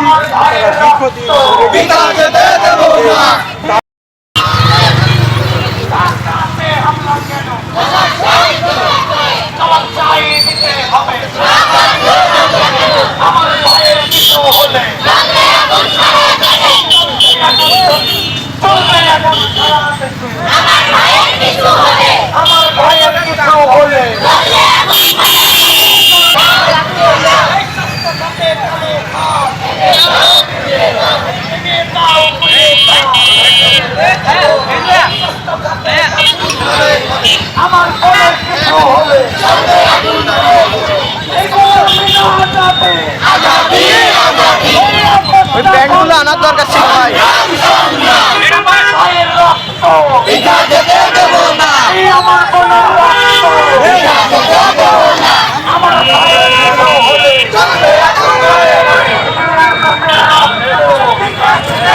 আমার ভাইয়ের এখন সারা আমার ভাইয়ের কিছু হলে আমার ভাইয়ের কিছু হলে এগুলো বিনা যাবে ওই ব্যাগগুলো আনার দরকার ছিল ভাই আমার ভাইয়ের রক্ত পিতা যেতে দেব না এই আমার বোনের রক্ত আমার ভাইয়ের কিছু হলে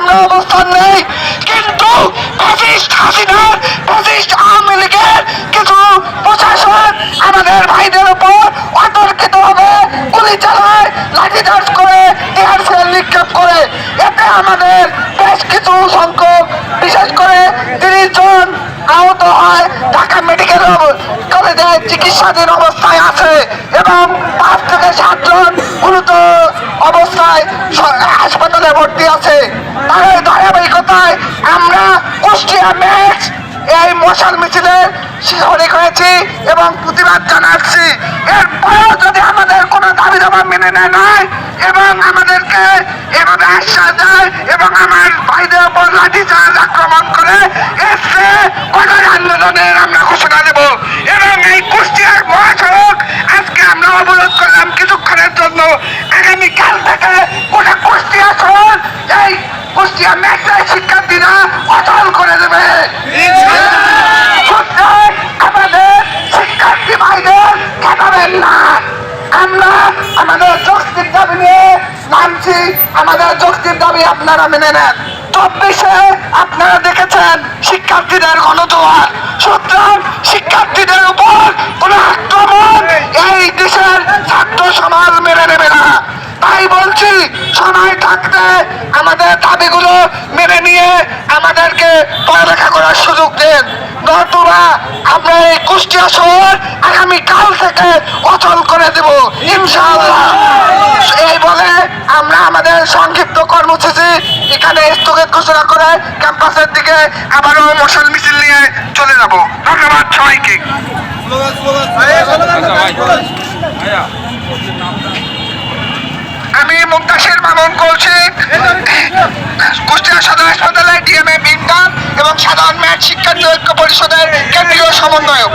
আমরা অবস্থান নেই কিন্তু ফ্যাসিস্ট হাসিনার ফ্যাসিস্ট আওয়ামী লীগের কিছু প্রশাসন আমাদের ভাইদের উপর অতর্কিত ভাবে গুলি চালায় লাঠিচার্জ করে টিয়ার সেল নিক্ষেপ করে এতে আমাদের বেশ কিছু সংখ্যক বিশেষ করে তিরিশ জন আহত হয় ঢাকা মেডিকেল কলেজে চিকিৎসাধীন অবস্থায় আছে এবং পাঁচ থেকে সাতজন গুরুতর অবস্থায় হাসপাতালে ভর্তি আছে। তার ধারাবাহিকতায় আমরা কুষ্টিয়া ম্যাচ, এই মশাল মিছিলের শরিক হয়েছি এবং প্রতিবাদ জানাচ্ছি। এরপরেও যদি আমাদের কোনো দাবি দাবা মেনে নেয় নাই এবং আমাদেরকে এভাবে আশ্বাস দেয় এবং আমার ভাইদের উপর লাঠি চার্জ আক্রমণ করে এসে কঠোর আন্দোলনের আমরা ঘোষণা দেব। এবং এই কুষ্টিয়ার মহাসড়ক কুষ্টিয়া মেট্রাই শিক্ষার্থীরা অচল করে দেবে। আমাদের শিক্ষার্থী ভাইদের খেটাবেন না। আমরা আমাদের যৌক্তিক দাবি নিয়ে নামছি। আমাদের যৌক্তিক দাবি আপনারা মেনে নেন। চব্বিশে আপনারা দেখেছেন শিক্ষার্থীদের গণজোয়ার সুতরাং শিক্ষার্থীদের উপর কোন আক্রমণ এই দেশের ছাত্র সমাজ মেনে নেবে না তাই বলছি সময় থাকতে আমাদের দাবিগুলো মেনে নিয়ে আমাদেরকে পড়ালেখা করার সুযোগ দেন। নতুবা আমরা এই কুষ্টিয়া শহর আগামী কাল থেকে অচল করে দেব, ইনশাআল্লাহ। এই বলে আমরা আমাদের সংক্ষিপ্ত কর্মসূচি এখানে স্থগিত ঘোষণা করে ক্যাম্পাসের দিকে আবারও মশাল মিছিল নিয়ে চলে যাব। ধন্যবাদ সবাইকে। আমি মুক্তাসের মামুন বলছি কুষ্টিয়া সদর হাসপাতালে ডিএমএম ইন্টার এবং সাধারণ ম্যাচ শিক্ষার্থী ঐক্য পরিষদের কেন্দ্রীয় সমন্বয়ক